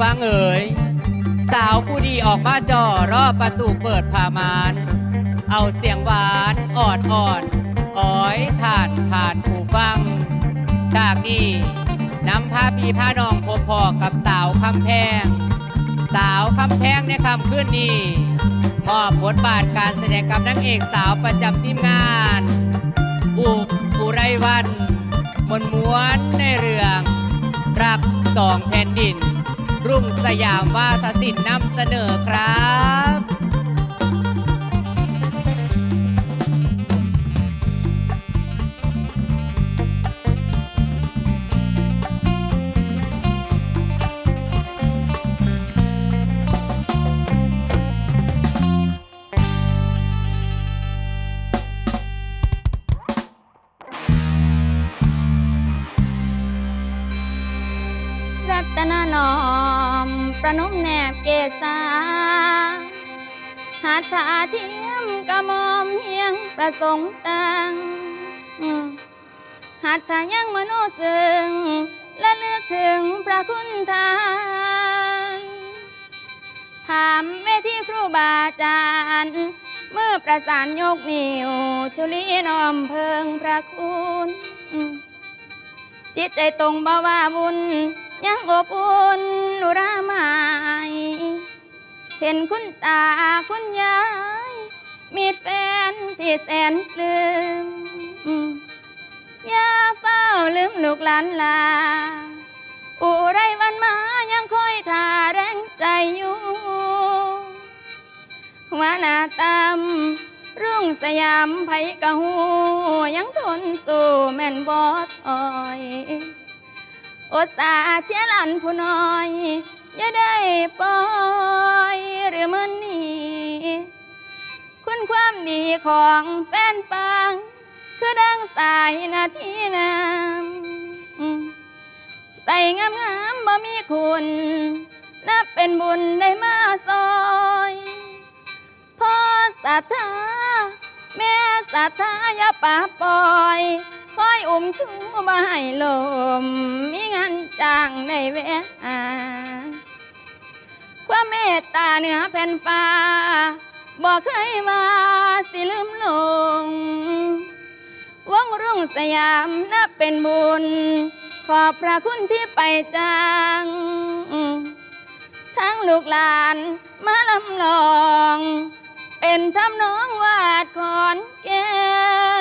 ฟังเอ๋ยสาวผู้ดีออกมาจ่อรอบประตูเปิดผ่ามานเอาเสียงหวานออดอ่อนอ้อยทานผ่านผู้ฟัง ฉากนี้นำพาพี่พาน้องพบพอกับสาวคำแพง สาวคำแพงในคำขึ้นนี้มอบบทบาทการแสดงกับนางเอกสาวประจำทีมงาน อุอุไรวันมนม้วนในเรื่อง รักสองแผ่นดิน รุ่งสยามวาทศิลป์นำเสนอครับ หาถาเทียมกระมอมเฮียงประสงค์ตังหัตถายังมโนสึงและเลือกถึงพระคุณทานถามเวทีครูบาอาจารย์เมื่อประสานยกนิ้วชุลีน้อมเพิงพระคุณจิตใจตรงบ่าว่าบุญยังอบอุ่นอุรามาย เห็นคุณตาคุณยาย มีแฟนที่แสนลืมอย่าเฝ้าลืมลูกหลานลาอุไรวันมายังคอยท่าแรงใจอยู่วาหน้าตามรุ่งสยามไผกะหูยังทนสู้แม่นบอดอ่อยโอสาเชียร์หลันผู้น้อย อย่าได้ปล่อย หรือมันนี่คุณความดีของแฟนฟัง คือดังสายนาทีน้ำใส่งามงามๆบ่มีคุณ นับเป็นบุญได้มาซอยพ่อศรัทธาแม่ศรัทธาอย่าป่าปล่อยคอยอุ้มชูมาให้ลม มีงานจ้างได้แวะหา ความเมตตาเหนือแผ่นฟ้าบอกเคยมาสิลืมลง วงรุ่งสยามนับเป็นบุญ ขอบพระคุณที่ไปจางทั้งลูกหลานมาลำลอง เป็นทำน้องวาดขอนแก่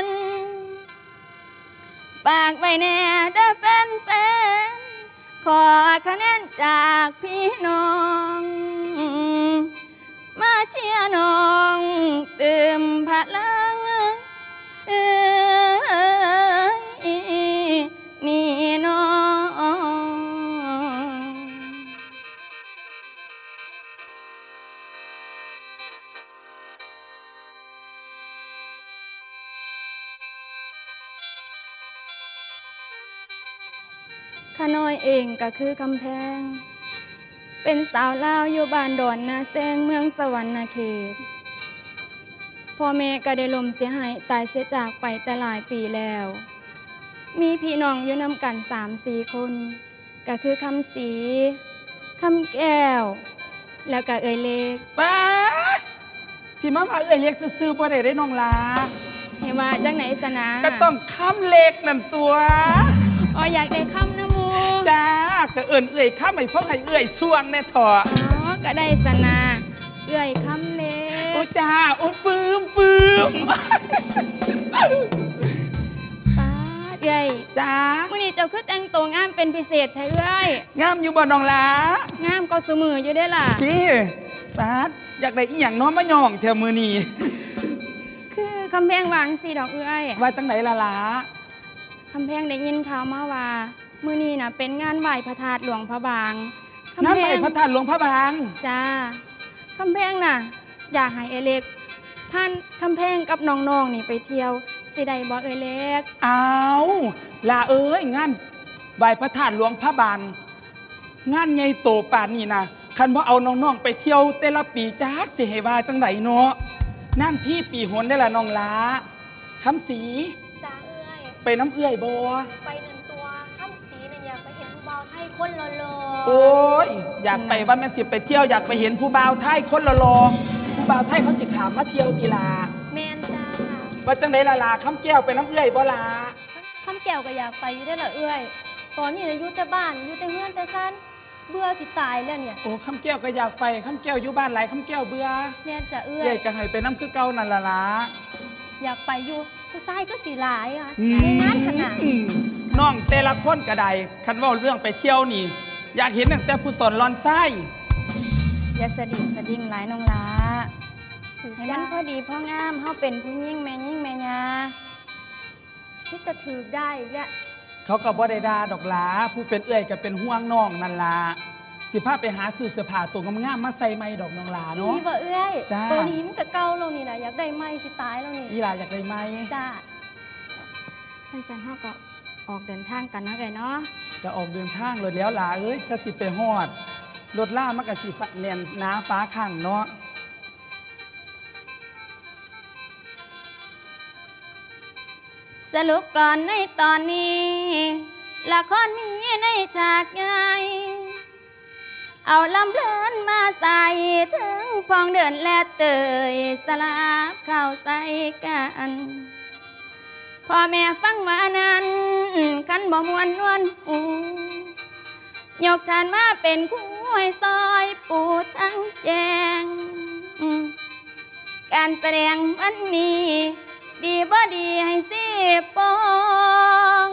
นฝากไว้แน่เด้อแฟนแฟน ขอคะแนนจากพี่น้อง มาเชียร์น้องเติมพลังเอ้ย เองก็คือกำแพง เป็นสาวลาวอยู่บ้านดอนนาแซงเมืองสวรรณเขตพ่อแม่ก็ได้ลมเสียหายตายเสียจากไปแต่หลายปีแล้ว มีพี่น้องอยู่นำกันสามสี่คน ก็คือคำสีคำแก้ว แล้วก็เอยเล็กป้าสิมาว่าเอ้ยเรียกซื่อๆบ่ได้ได้น้องลาเห็นว่าจังไหนสนะก็ต้องค้ำเล็กนั่นตัว อ๋ออยากได้คำนะหมู จ้าก็เอิ้นเอ้ยค้ำให้พ่อให้เอ้ยส่วงแน่เถอะอ๋อก็ได้สนะเอื้อยคำเล็โอ้กจ้าโอ้ปื้มปื้มป้าดเอื้อยจ้ามื่อนี้เจ้าคือแต่งตัวงามเป็นพิเศษไทยเอ้ยงามอยู่บ่น้องลางามก็สมืออยู่ได้อล่ะพี่ป้าดอยากได้อีหยังน้อมาย่องแถวมือนี้คือคำแพงวางสีดอกเอ้ยว่าจังไหนล่ะล่ะคำแพงได้ยินข่าวมาว่า มื่อนี้น่ะเป็นงานไหว้พระธาตุหลวงพระบางน้ำไหลพระธาตุหลวงพระบางจ้าคำแพงน่ะ อยากให้เอเล็กพานคำแพงกับน้องๆนี่ไปเที่ยวสิได้บ่เอเล็กอ้าวลาเอ้ยงานไหว้พระธาตุหลวงพระบาง งานใหญ่โตป่านนี้นะคันว่าเอาน้องๆไปเที่ยวแต่ละปีจ้าสิให้ว่าจังไดเนาะนั่นที่ปีหนได้ละน้องลาคำสีจ้าเอ้ยไปน้ำเอื้อยบ่ไปหนึ่ งตัวข้ามสีเนี่ยอยากไปเห็นผู้เบาไทยคนหล่อโอ้ยอยากไปว่าแม่นสิไปเที่ยวอยากไปเห็นผู้บ่าวไทยคนละรอผู้บ่าวไทยเขาสิขามมาเที่ยวตีลาแมนจ้าว่าจังไดล่ะลาคำแก้วไปน้ำเอื้อยบ่ลาคำแก้วก็อยากไปอยู่ได้อละเอื้อย ตอนนี้นะอยู่แต่บ้านอยู่แต่เฮือนแต่ซันเบื่อสิตายแล้วเนี่ยโอ้คำแก้วก็อยากไปคำแก้วอยู่บ้านหลายคำแก้วเบื่อแม่นจะเอื้อเอื้อยยก็ให้ไปน้ำคือเก่านั่นล่ะลาอยากไปอยู่ผู้ชายก็สีหลายอะอืในงานขนาดอืม น้องแต่ละคนก็ได้คันเว่าเรื่องไปเที่ยวนี่ อยากเห็นตั้งแต่ผู้สอนรอนไส้อย่าสะดิ่งสะดิ่งหลายน้องลาถือให้ได้มันพอดีพ่องามเฮาเป็นผู้ยิ่งแม่ยิ่งแม่ยาที่จะถือได้และเขาก็บ่ได้ด่าดอกหลาผู้เป็นเอื้อยก็เป็นห่วงน้องนั่นล่ะสิพาไปหาซื้อเสื้อผ้าตัวงามๆมาใส่ใหม่ดอกน้องหลาเนาะ นี่บ่เอื้อยจ้า ตัวนี้มันก็เก่าแล้วนี่นะอยากได้ไหมสิตายแล้วนี่อีหลาอยากได้ไหม จ้า ท่านสันเฮาก็ ออกเดินทางกันเนาะเอ้ยเนาะจะออกเดินทางเลยแล้วหลาเอ้ยถ้าสิไปฮอดรถล่ามันก็สิฝักแน่นหน้าฟ้าข้างเนาะสรุปก่อนในตอนนี้ละครมีในฉากใหญ่เอาลำเพลินมาใส่ถึงพองเดินและเตยสลับเข้าใส่กัน พ่อแม่ฟังว่านั้นกันบ่มวนนวลหูยกฐานมาเป็นคู่ให้ซอยปูทั้งแจง การแสดงวันนี้ ดีบ่ดีให้สิปอง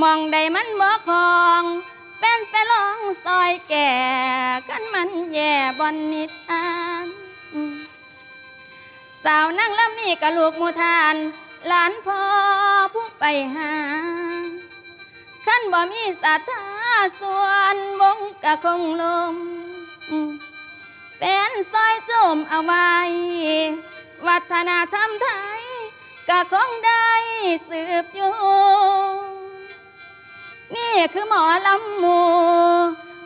มองใดมันบ่คองแฟนไปลองซอยแก่กันมันแย่บอนนิทาน สาวนั่งลำนี่กับลูกมูทาน หลานพ่อผู้ไปหาขั้นบ่มีศรัทธาส่วนวงกะคงลมแฟนซอยจมเอาไว้ วัฒนธรรมไทยกะคงได้สืบอยู่นี่คือหมอลำหมู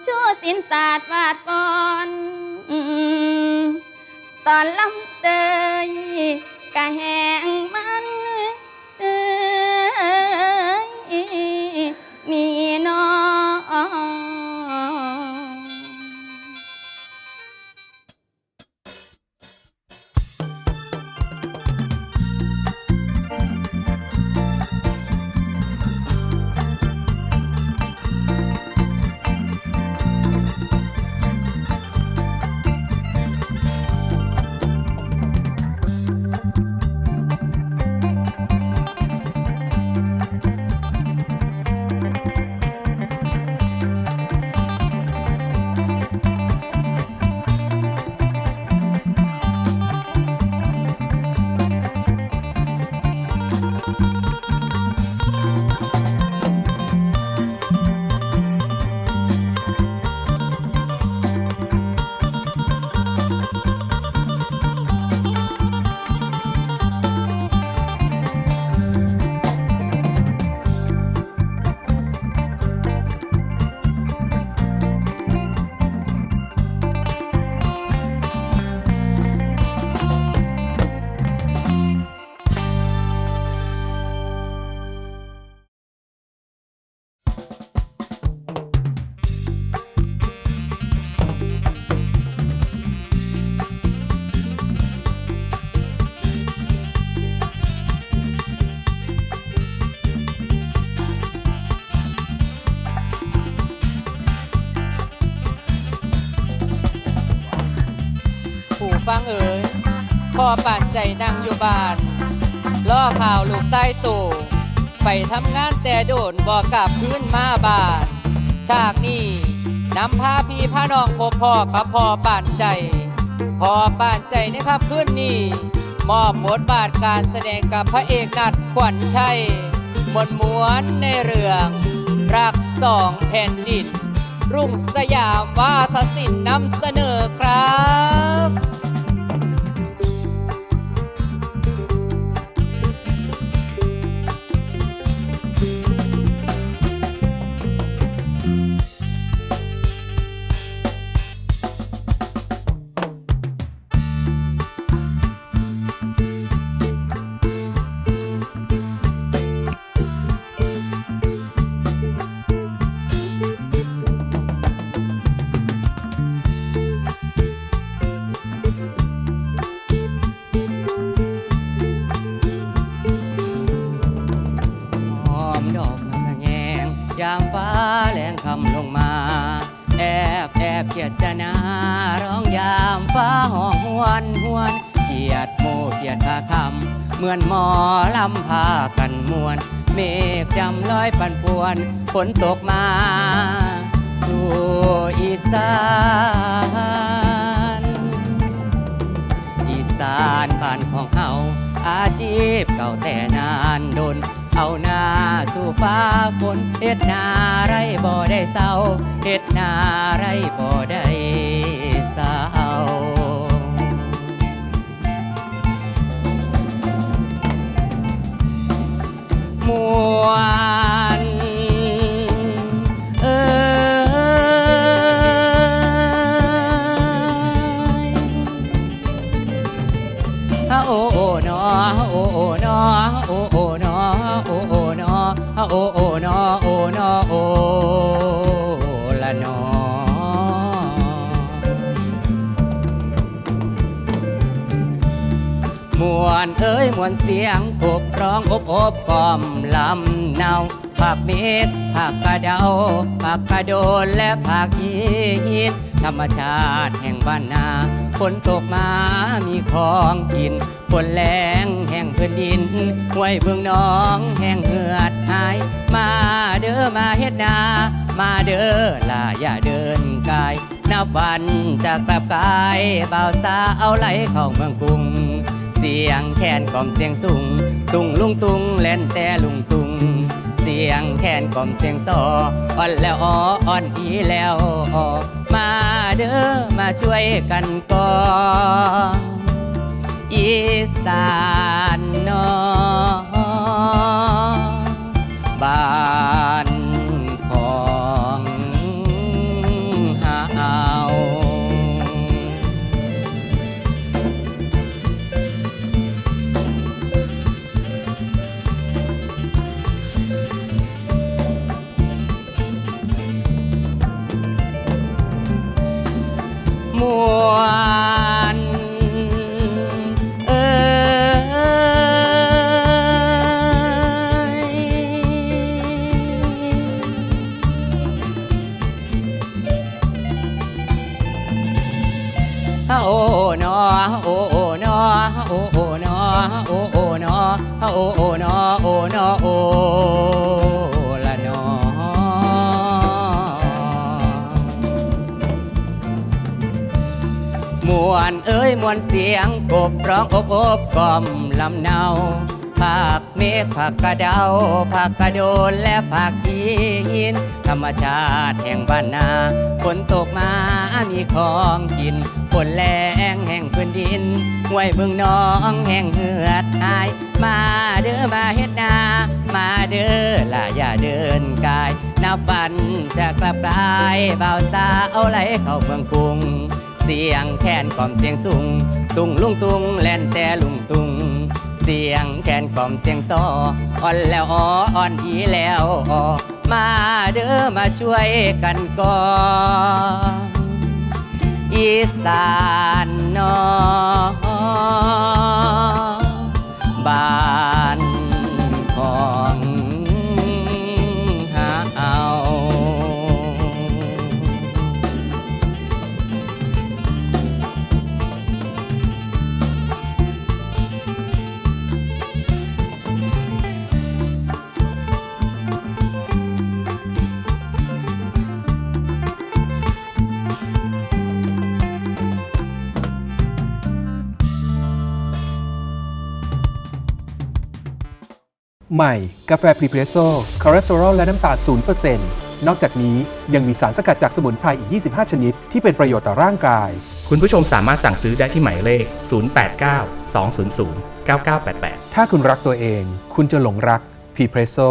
ชูศิลศาสตร์วาดฟอนตอนลำเตยกะแหงมัน อป่านใจนั่งอยู่บ้านล่อข่าวลูกไส้ตู่ไปทำงานแต่โดนบอกกลับพื้นมาบ้าน ฉากนี้นำพาพี่พาน้องพบพ่อกับพ่อป่านใจพ่อป่านใจในครับขึ้นนี้มอบบทบาทการแสดงกับพระเอกนัดขวัญชัยมวลม้วนในเรื่องรักสองแผ่นดิน รุ่งสยามวาทศิลป์นำเสนอครับ ฝนตกมา สู่อีสาน อีสานบ้านของเฮาอาชีพเก่าแต่นานดน เอาหน้าสู่ฟ้าฝนเฮ็ดนาไรบ่ได้เศร้าเฮ็ดนาไรบ่ได้เศร้ามว มวนเอ้ยมวนเสียงผูกร้องอบอบกอมลำเนาผักเมฆผักกระเดาผักกระโดนและผักอีหินธรรมชาติแห่งบ้านนาฝนตกมามีของกินฝนแรงแห่งพื้นดินห้วยเบืองน้องแห่งเหือดหาย มาเด้อมาเฮ็ดนา มาเด้อล่าอย่าเดินกาย นับวันจะกลับกายบ่าวสาวเอาไหลเข้าเมืองกรุง สียงแคนกล่อมเสียงสูงตุงลุงตุงเล่นแต่ลุงตุง เสียงแคนกล่อมเสียงซออ่อนแล้วอ้ออ่อนอีแล้วออมาเด้อมาช่วยกันก่อนอีสาน โอ้นอโอ้โอ้นอโอ้โอ้นอโอ้โอ้นอโอ้โอ้นอโอ้นอโอ้ละนอมวนเอ้ยมวนเสียงกบร้องอบอบกล่อมลำเนาผักเมฆผักกระเดาผักกระโดนและผักอีหิน รรมชาติแห่งบ้านนาฝนตกมามีของกินฝนแรงแห่งพื้นดินห้วยเบืองน้องแห่งเหือดหาย มาเด้อมาเฮ็ดนา มาเด้อล่ะอย่าเดินกาย นับวันจะกลับกลายบ่าวสาไหลเข้าเมืองกรุง เสียงแคนกล่อมเสียงสูง ตุงลุงตุงแล่นแต่ลุงตุง เสียงแคนกล่อมเสียงซออ่อนแล้วอ้ออ่อนอีแล้วอ้อมาเด้อมาช่วยกันก่อนอีสานนอบ้าน ใหม่ กาแฟพรีเพรสโซ่คอเลสเตอรอลและน้ำตาล0%นนอกจากนี้ยังมีสารสกัดจากสมุนไพรอีก 25 ชนิด ที่เป็นประโยชน์ต่อร่างกาย คุณผู้ชมสามารถสั่งซื้อได้ที่หมายเลข 089 200 9988 ถ้าคุณรักตัวเอง คุณจะหลงรักพรีเพรสโซ่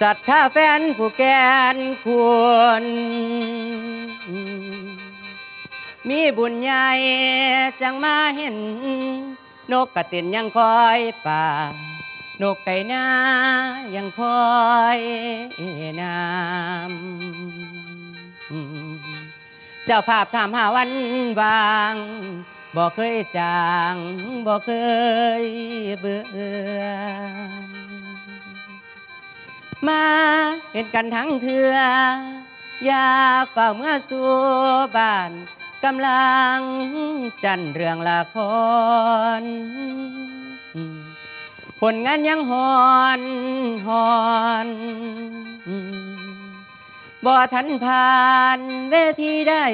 ศรัทธาแฟนผู้แกนควร มีบุญใหญ่จังมาเห็น นกกระตินยังคอยป่า นกไก่นายังคอยน้ำเจ้าภาพถามหาวันวางบ่เคยจางบ่เคยเบื่อ มาเห็นกันทั้งเถื่อ อยาฝ่าเมื่อสู่บ้าน กำลังจันเรื่องละคร ผลงานยังหอนหอนบ่ทันผ่านเวทีได้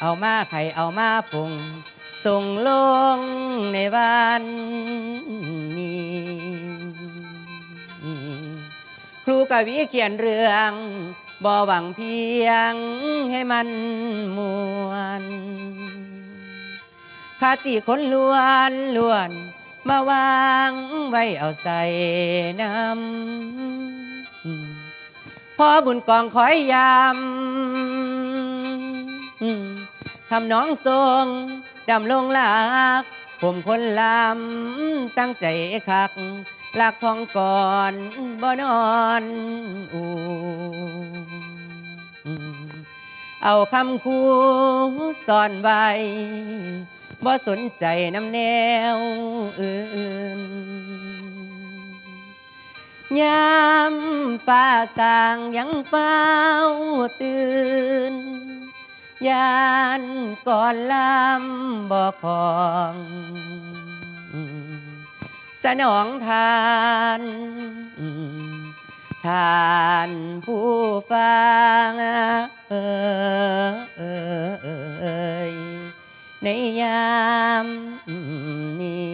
เอามาไข่เอามาปุงส่งลงในวันนี้ครูกวีเขียนเรื่อง บ่หวังเพียงให้มันมวนคติคนล้วนล้วน มาวางไว้เอาใส่น้ำพอบุญกองคอยยำทำน้องทรงดำลงหลัก ผมคนลำตั้งใจคักหลักทองก่อนบ่นอนอู เอาคำคูซ่อนไว้บ่สนใจน้ำแนวอื่นยามฟ้าสางยังเฝ้าตื่นยานก่อนลำบ่ของ สนองทานทานผู้ฟัง ยในยามนี้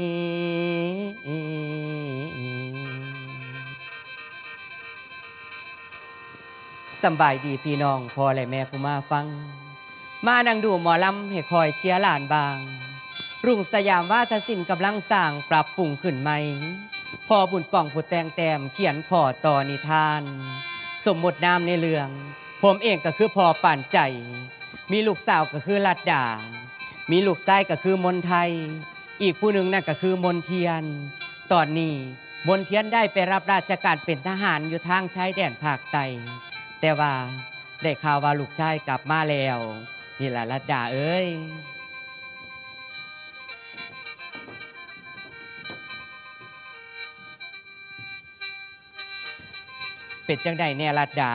สบายดีพี่น้องพ่อและแม่ผู้มาฟัง มานั่งดูหมอลำให้คอยเชียร์หลานบาง รุ่งสยามว่าทศิลป์กำลังสร้างปรับปรุงขึ้นใหม่พอบุญกล่องผู้แต่งแต้มเขียนขอต่อนิทาน สมมตินามในเรื่อง ผมเองก็คือพอป่านใจ มีลูกสาวก็คือลัดดา มีลูกชายก็คือมนไทย อีกผู้หนึ่งนั่นก็คือมนเทียน ตอนนี้มนเทียนได้ไปรับราชการเป็นทหารอยู่ทางชายแดนภาคใต้แต่ว่าได้ข่าวว่าลูกชายกลับมาแล้ว นี่แหละลัดดาเอ้ยเป็ดจังใดแน่ลัดดา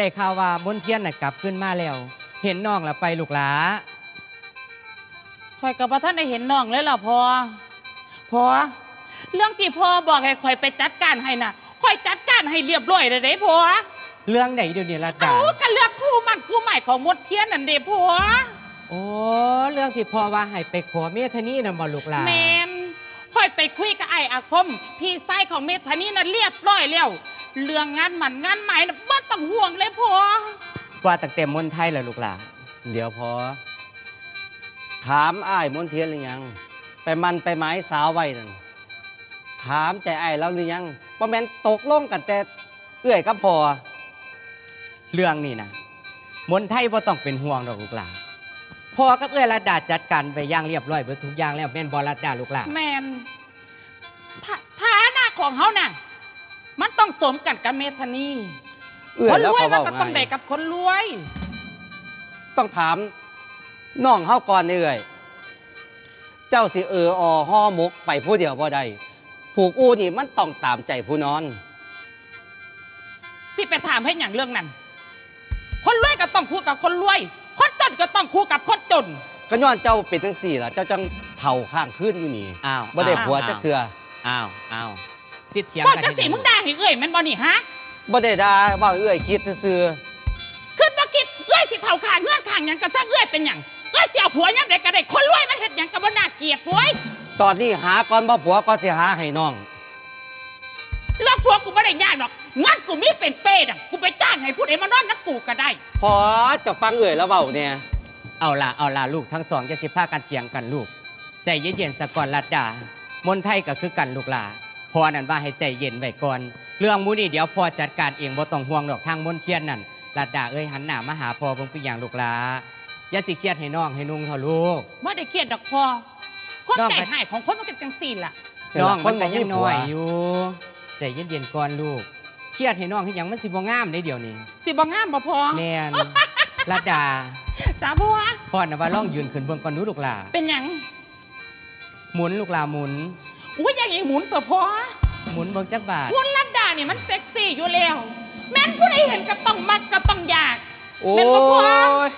ได้ข่าวว่ามนเทียนน่ะกลับขึ้นมาแล้ว เห็นน้องและไปลูกหลาข่อยกับพระท่านได้เห็นน้องเลยล่ะพอพอเรื่องที่พ่อบอกให้ข่อยไปจัดการให้น่ะข่อยจัดการให้เรียบร้อยเลยเด้พอเรื่องไหนเดี๋ยวนี้ลัดดาเอากันเลือกคู่มันคู่ใหม่ของมดเทียนนั่นเด้พอโอ้เรื่องที่พ่อว่าให้ไปขอเมธานี่นะบ่ลูกหลาแมนข่อยไปคุยกับไอ้อาคม พี่ไส้ของเมธานี่น่ะเรียบร้อยแล้วเรื่องงานหมันงานใหม่น่ะบ่ ต้องห่วงเลยพอว่าตั้งแต่มนไทยแล้วลูกหลาเดี๋ยวพอ ถามอ้ายมนเทียนหรือยัง ไปมันไปไม้สาวไว้นั่นถามใจอ้ายแล้วหรือยังว่าแม่นตกลงกันแต่เอื้อยก็พอ เรื่องนี้นะมนไทยบ่ต้องเป็นห่วงดอกลูกหลาพ่อกับเอื้อยลัดดาจัดการไปอย่างเรียบร้อยเบิดทุกอย่างแล้วแม่นบ่ลัดดาลูกหลาแมนฐาฐานะของเขาน่ะ มันต้องสมกันกับเมธานี เอื้อคยนแล้วรวยก็มันเว้าก็ต้องได้ง่ายกับคนรวย ต้องถามน้องเฮาก่อนนี่เอื้อยเจ้าสิเอออห่อหมกไปผู้เดียวบ่ได้ผูกอู้นี่มันต้องตามใจผู้นอน สิไปถามให้อย่างเรื่องนั้น คนรวยก็ต้องคู่กับคนรวย คนจนก็ต้องคู่กับคนจน ก็ย้อนเจ้าเป็นจังสี่ล่ะเจ้าจังเท่าข้างขึ้นอยู่นี่อ้าวบ่ได้อ้าวผัวจักเทื่ออ้าวอ้าวสิทธิ์เถียงบอกกันจังสีเฮ็ดหมึงด่าให้เอ้ยแมันบ่นี่ฮะ บ่ได้ด่าเว่าเอื้อยคิดซื่อขึ้นบ่คิดเอ้ยสิเท่าข้างเงื่อนข้างหยังก็ซักเอ้ยเป็นหยังเอ้ยสิเอาผัวหยังได้ก็ได้คนรวยมันเฮ็ดหยังก็บ่น่าเกลียดเว้ยๆตอนนี้หาก่อนบ่ผัวก็สิหาให้น้อง เรื่องผัวกูบ่ได้ยากหรอกงานกูมีเป็นเป้ดอะกูไปจ้างให้ผู้ใดมานอนนับกูก็ได้ พอจะฟังเอ่ยแล้วเบาเนี่ยเอาล่ะ เอาล่ะ ลูกทั้งสองจะสิพากันเถียงกันลูก ใจเย็นๆสะก่อนลัดดามนไทยก็คือกันลูกหลาพอนั่นว่าให้ใจเย็นไว้ก่อน เรื่องหมูนี่เดี๋ยวพอจัดการเองบ่ต้องห่วงดอกทางมนเทียนนั่นลัดดาเอ้ยหันหน้ามาหาพ่อเบิ่งเป็นอย่างลูกหลาอย่าสิเครียดให้น้องให้นุ่งเถอะลูกบ่ได้เครียดดอกพอความน้องใจไปหายของคนมันก็จังสี่ล่ะ น้องมันก็คยังผัน้วอยอยู่ใจเย็นๆก่อนลูกเครียดให้น้องให้หยังมันสิบ่งามได้เดี๋ยวนี้สิบ่งามบ่พอแม่นลัดดาจ้าพ่อพ่อน่ะว่าล่องยืนขึ้นเบิ่งก่อนหนูลูกหลาเป็นหยังหมุนลูกหลาหมุน อุ้ยอย่างอีหมุนตัวพ่อหมุนเบิ่งจักบาท คุณรัดดาเนี่ยมันเซ็กซี่อยู่แล้ว แม่นผู้ใดเห็นก็ต้องมักก็ต้องอยากโอ้แม่นบ่พ่อย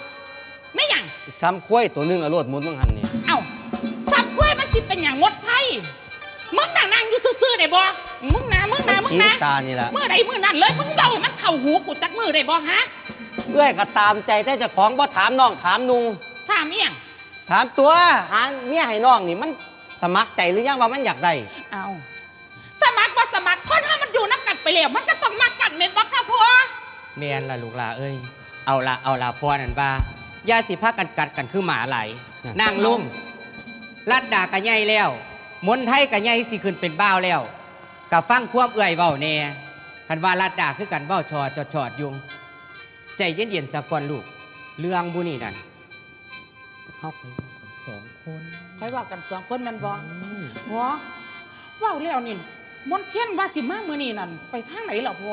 ไม่หยังซ้ำคุ้ยตัวหนึงอะโลดหมุนต้องหันนี่เอ้าสับกล้วยมันสิเป็นอย่างมดไทยมึงนั่งนั่งอยู่ซื่อๆได้บ่มึงนะมึงนะมึงชี้นะตานี่ล่ะเมื่อใดมื่อนั้นเลยมึงเดาให้มันเข้าหูกูจักมือได้บ่ฮะเอ้ยก็ตามใจแต่เจ้าของบ่ถามน้องถามนุง ถามเอียงถามตัวหาเมียให้น้องนี่มันสมัครใจหรือยังว่ามันอยากได้ เอา ไปแล้วมันก็ต้องมากันเม็ดบ่ค่ะพ่อแม่นล่ะลูกหลาเอ้ย เอาละเอาละพ่อนั่นว่าอย่าสิพากันกัดกันคือหมาไหลนั่นนั่งลุงลัดดากะใหญ่แล้วมนต์ไทยกะใหญ่สิขึ้นเป็นบ้าวแล้วกะฟังความเอื่อยเว้าแน่คันว่าลัดดาคือกันเว้าชอดจอดชอดยุง ใจเย็นๆสักก่อนลูก เรื่องบุนี่นั่นเฮาไปกันสองคนใครว่ากันสองคนแมันบ่พ่อว้าวแล้วนี่ มนต์เทียนว่าสิมามื้อนี้นั่นไปทางไหนเหรอพ่อ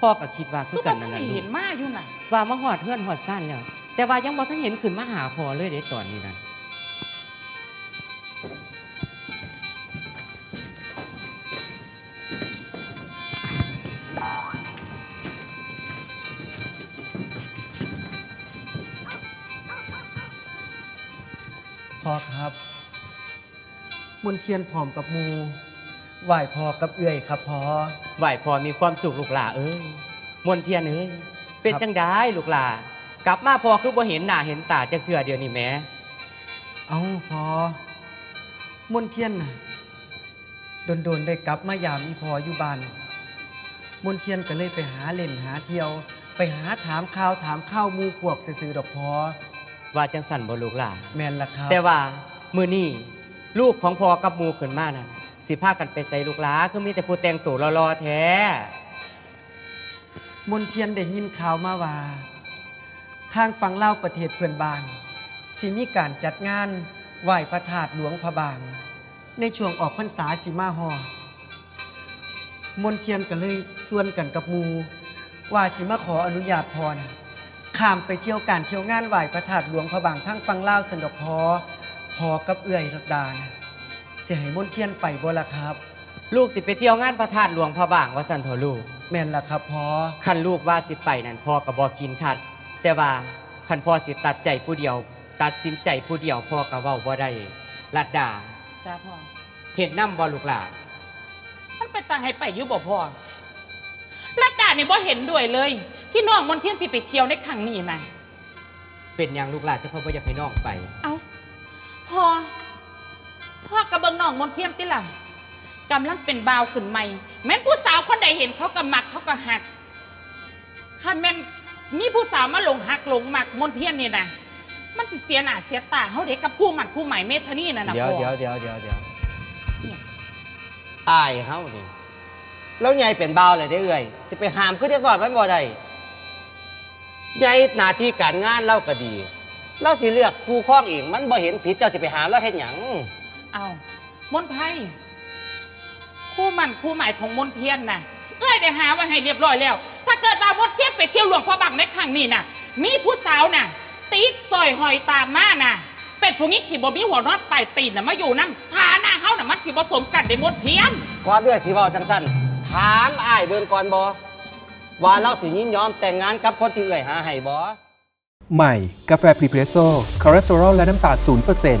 พ่อก็คิดว่าคืคืออกักันนนั่นั่นนน่ะลูเห็กนมาอยู่น่ะว่ามาหอดเฮือนหอดซ่านแล้ว แต่ว่ายังบ่ทันเห็นขึ้นมาหาพ่อเลยเด้ตอนนี้นั่นพ่อครับมุนเทียนผอมกับหมู ไหวพ่อกับเอื่อยครับพ่อไหวพอมีความสุขลูกหลาเอ้ยมนเทียนเอ้ยเป็นจังได้ลูกหลากลับมาพอคือบ่เห็นหน้าเห็นตาจักเทื่อเดียวนี่แหม่เอาพ่อมุนเทียนน่ะโดนๆได้กลับมายามอีพออยู่บ้านมุนเทียนก็เลยไปหาเล่นหาเที่ยว ไปหาถามข่าวถามข้าวหมูพวกซื่อๆดอกพ่อว่าจังสั่นบ่ลูกหลาแม่นละครับ แต่ว่ามื้อนี้ลูกของพ่อกับหมู่ขึ้นมานั่น สิพากันไปใส่ลูกหลาคือมีแต่ผู้แต่งตัวรอๆแท้มนเทียนได้ยินข่าวมาว่า ทางฝั่งเล่าวประเทศเพื่อนบ้าน สิมีการจัดงานไหว้พระธาตุหลวงพระบาง ในช่วงออกพรรษาสิมาฮอดมนเทียนก็เลยส่วนกันกับหมู ว่าสิมาขออนุญาตพรข้ามไปเที่ยวการเที่ยวงานไหว้พระธาตุหลวงพระบางทั้งฝั่งลาวสันดอกพอพอกับเอื่อยรักดานะ เสียให้มนเทียนไปบ่ละครับ ลูกสิไปเที่ยวงานพระธาตุหลวงพระบางว่าซั่นเถอะลูก แม่นละครับพอคันลูกว่าสิไปนั่นพ่อก็บอกกินขัด แต่ว่าคันพ่อสิตัดใจผู้เดียว ตัดสินใจผู้เดียวพ่อก็เว้าบ่ได้ลัดดาจ้าพ่อ เห็นน้ำบ่ลูกหลานมันไปตั้งให้ไปอยู่บ่พ่อรัดดาเนี่ยบ่เห็นด้วยเลย ที่น้องมนต์เทียนที่ไปเที่ยวในครั้งนี้นะเป็นอย่างลูกหลานเจ้าพ่อบ่อยากให้น้องไป เอาพ่อ พ่อกระเบิงน้องมนต์เทียนติล่ะกำลังเป็นบ่าวขึ้นใหม่ แม่นผู้สาวคนใดเห็นเขาก็มักเขาก็หักคันแม่นมีผู้สาวมาหลงหักหลงมักมนต์เทียนนี่นะมันสิเสียหน้าเสียตาเขาเด็กกับคู่หมัดคู่ใหม่เมธานี่น่ะนะเดี๋ยวพ่อเดี๋ยวเดี๋ยวเดี๋ยวเดี๋ยวเนี่ยอายเฮานี่แล้วใหญ่เป็นบ่าวเลยได้อเอ่ยสิไปหามคือเด็กน้อยมันบ่ได้ใหญ่หน้าที่การงานเล่าก็ดีเราสิเลือกคู่ครองเองมันบ่เห็นผิดเจ้าสิไปหามแล้วเฮ็ดหยัง เอามนต์ไทยคู่หมันคู่ใหม่ของมนต์เทียนน่ะ เอ้ยได้หาไว้ให้เรียบร้อยแล้ว ถ้าเกิดว่ามนต์เทียนไปเที่ยวหลวงพระบางในครั้งนี้น่ะ มีผู้สาวน่ะติดซอยหอยตามมาน่ะ เป็ดผู้นี้ที่บ่มีหัวนอดปลายตีนน่ะมาอยู่น้ำฐานะเฮาน่ะมันสิผสมกันได้มนต์เทียนก่อนเดือสิเว้าจังซั่นถามอ้ายเบิ่งก่อนบ่ว่าเราสิยินยอมแต่งงานกับคนที่เอ่ยหาให้บ่ใหม่ กาแฟพรีเพรสโซ่คอเลสเตอรอลและน้ำตาล0%น